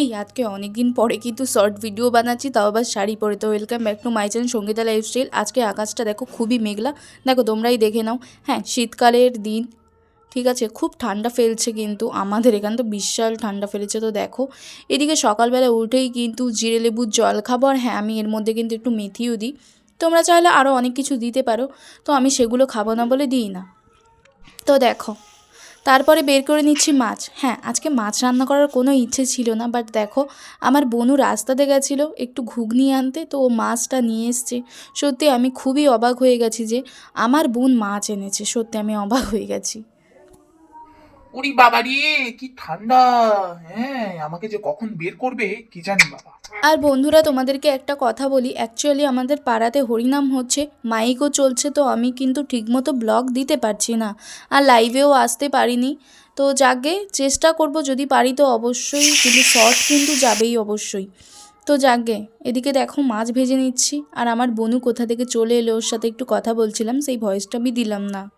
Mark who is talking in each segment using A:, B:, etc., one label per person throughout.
A: এই আজকে অনেক দিন পরে কিন্তু শর্ট ভিডিও বানাচ্ছি, তাও আবার শাড়ি পরে। তো welcome back to my channel Sangeeta lifestyle আজকে আকাশটা দেখো খুবই মেঘলা। দেখো, তোমরাই দেখে নাও। হ্যাঁ শীতকালের দিন, ঠিক আছে, খুব ঠান্ডা ফেলছে কিন্তু আমাদের এখানে তো বিশাল ঠান্ডা ফেলেছে। তো দেখো, এদিকে সকালবেলা উঠেই কিন্তু জিরে লেবুর জল খাব, আর হ্যাঁ আমি এর মধ্যে কিন্তু একটু মেথিও দিই। তোমরা চাইলে আরও অনেক কিছু দিতে পারো, তো আমি সেগুলো খাব না বলে দিই না। তো দেখো তারপরে বের করে নিচ্ছি মাছ। হ্যাঁ আজকে মাছ রান্না করার কোনো ইচ্ছে ছিল না বাট দেখো, আমার বনু রাস্তাতে গেছিল একটু ঘুগনি আনতে, তো ও মাছটা নিয়ে এসছে। সত্যি আমি খুবই অবাক হয়ে গেছি যে আমার বোন মাছ এনেছে, সত্যি আমি অবাক হয়ে গেছি।
B: ওরে বাবা রে, কি ঠান্ডা। হ্যাঁ আমাকে যে কখন বের করবে, কি জানি বাবা।
A: আর বন্ধুরা, তোমাদেরকে একটা কথা বলি। অ্যাকচুয়ালি আমাদের পাড়াতে হরিনাম হচ্ছে, মাইকও চলছে তো আমি কিন্তু ঠিকমতো ব্লগ দিতে পারছি না। আর লাইভেও আসতে পারিনি। তো যাকে চেষ্টা করব, যদি পারি তো অবশ্যই, কিন্তু শর্ট কিন্তু যাবেই অবশ্যই। তো যাকে, এদিকে দেখো মাছ ভেজে নিচ্ছি। আর আমার বনু কোথা থেকে চলে এলো, ওর সাথে একটু কথা বলছিলাম, সেই ভয়েসটা আমি দিলাম না।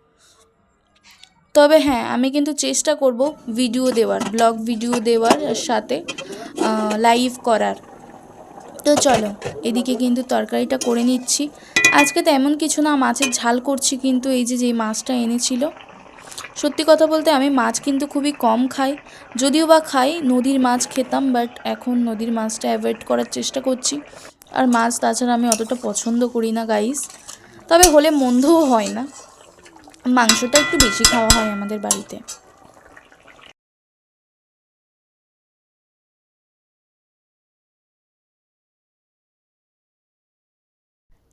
A: তবে হ্যাঁ আমি কিন্তু চেষ্টা করব ভিডিও দেওয়ার ব্লগ ভিডিও দেওয়ার সাথে লাইভ করার। তো চলো, এদিকে কিন্তু তরকারিটা করে নিচ্ছি। আজকে তো এমন কিছু না, মাছের ঝাল করছি কিন্তু এই যে যে মাছটা এনেছিল। সত্যি কথা বলতে আমি মাছ কিন্তু খুবই কম খাই। যদিও বা খাই, নদীর মাছ খেতাম বাট এখন নদীর মাছটা অ্যাভয়েড করার চেষ্টা করছি। আর মাছ তাছাড়া আমি অতটা পছন্দ করি না গাইস তবে হলে মন্দও হয় না। মাংসটা একটু বেশি খাওয়া হয় আমাদের বাড়িতে।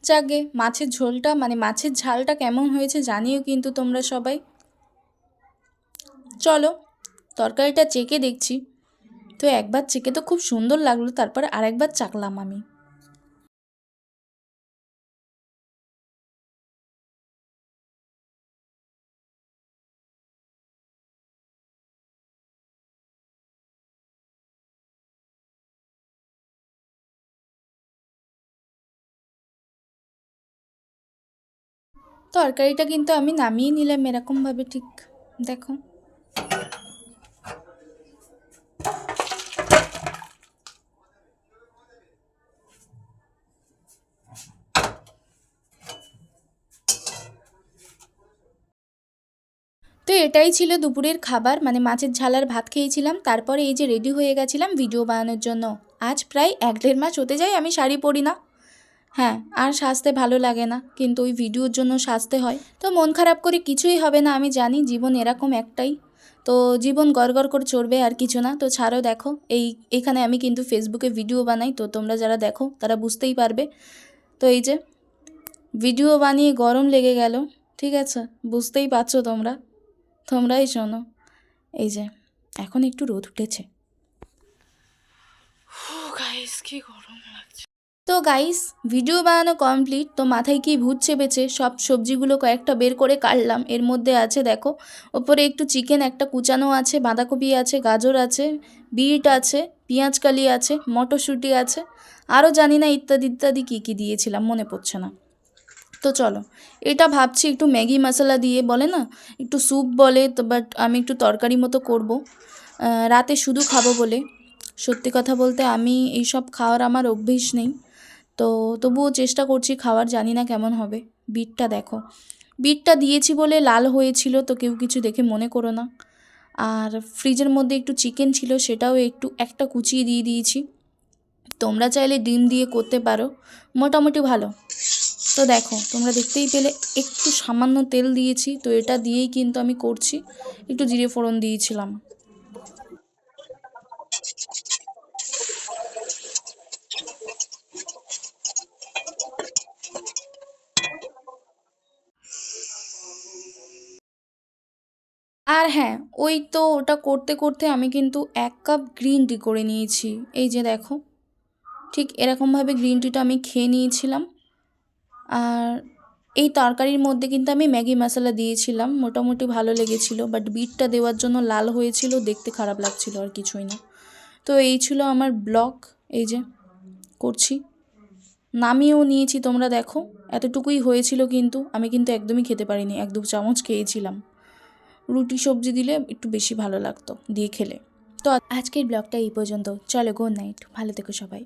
A: যাকে মাছের ঝোলটা মানে মাছের ঝালটা কেমন হয়েছে জানিও কিন্তু তোমরা সবাই। চলো, তরকারিটা চেকে দেখছি। তো একবার চেকে তো খুব সুন্দর লাগল, তারপরে আরেকবার চাকলাম আমি। তরকারিটা কিন্তু আমি নামিয়ে নিলাম এরকমভাবে, ঠিক? দেখো। তো এটাই ছিল দুপুরের খাবার মানে মাছের ঝালার ভাত খেয়েছিলাম। তারপরে এই যে রেডি হয়ে গেছিলাম ভিডিও বানানোর জন্য। আজ প্রায় এক দেড় মাস হতে যায়, আমি শাড়ি পরি না। হ্যাঁ আর সাজতে ভালো লাগে না, কিন্তু ওই ভিডিওর জন্য সাজতে হয়। তো মন খারাপ করে কিছুই হবে না, আমি জানি জীবন এরকম একটাই। তো জীবন গড় করে চড়বে আর কিছু না, তো ছাড়ো দেখো, এই, এখানে আমি কিন্তু ফেসবুকে ভিডিও বানাই, তো তোমরা যারা দেখো, তারা বুঝতেই পারবে। তো এই যে, ভিডিও বানিয়ে গরম লেগে গেল, ঠিক আছে, বুঝতেই পারছ তোমরা? তোমরাই শোনো। এই যে, এখন একটু রোদ উঠেছে।
B: কি গরম।
A: তো গাইস ভিডিও বানানো কমপ্লিট তো মাথায় কি ভূত চেপেছে? সব সবজিগুলো কয়েকটা বের করে কাটলাম। এর মধ্যে আছে, দেখো, ওপরে একটু চিকেন একটা কুচানো আছে, বাঁধাকপি আছে, গাজর আছে, বিট আছে, পেঁয়াজ কালি আছে, মটরশুঁটি আছে। আরও জানি না ইত্যাদি ইত্যাদি কী কী দিয়েছিলাম, মনে পড়ছে না। তো চলো, এটা ভাবছি একটু ম্যাগি মশলা দিয়ে, বলে না? একটু স্যুপ বলে, তো বাট আমি একটু তরকারি মতো করব। রাতে শুধু খাব বলে। সত্যি কথা বলতে আমি এইসব খাওয়ার আমার অভ্যেস নেই। তো তবুও চেষ্টা করছি, খাওয়ার জানি না কেমন হবে। বিটটা দেখো। বিটটা দিয়েছি বলে লাল হয়েছিল, তো কেউ কিছু দেখে মনে করো না। আর ফ্রিজের মধ্যে একটু চিকেন ছিল, সেটাও একটু, একটা কুচিয়ে দিয়ে দিয়েছি। তোমরা চাইলে ডিম দিয়ে করতে পারো। মোটামুটি ভালো। তো দেখো, তোমরা দেখতেই পেলে, একটু সামান্য তেল দিয়েছি, তো এটা দিয়েই কিন্তু আমি করছি। একটু জিরে ফোড়ন দিয়েছিলাম। আর হ্যাঁ ওই তো ওটা করতে করতে আমি কিন্তু এক কাপ গ্রিন টি করে নিয়েছি। এই যে দেখো, ঠিক এরকমভাবে গ্রিন টিটা আমি খেয়ে নিয়েছিলাম। আর এই তরকারির মধ্যে কিন্তু আমি ম্যাগি মশলা দিয়েছিলাম। মোটামুটি ভালো লেগেছিল বাট বিটটা দেওয়ার জন্য লাল হয়েছিল, দেখতে খারাপ লাগছিল আর কিছুই না। তো এই ছিল আমার ব্লগ এই যে করছি। নামিয়েও নিয়েছি, তোমরা দেখো। এতটুকুই হয়েছিল কিন্তু, আমি কিন্তু একদমই খেতে পারিনি, এক দু চামচ খেয়েছিলাম। রুটি সবজি দিলে একটু বেশি ভালো লাগতো, দিয়ে খেলে। তো আজকের ব্লগটা এই পর্যন্ত। চলো গুড নাইট ভালো থেকো সবাই।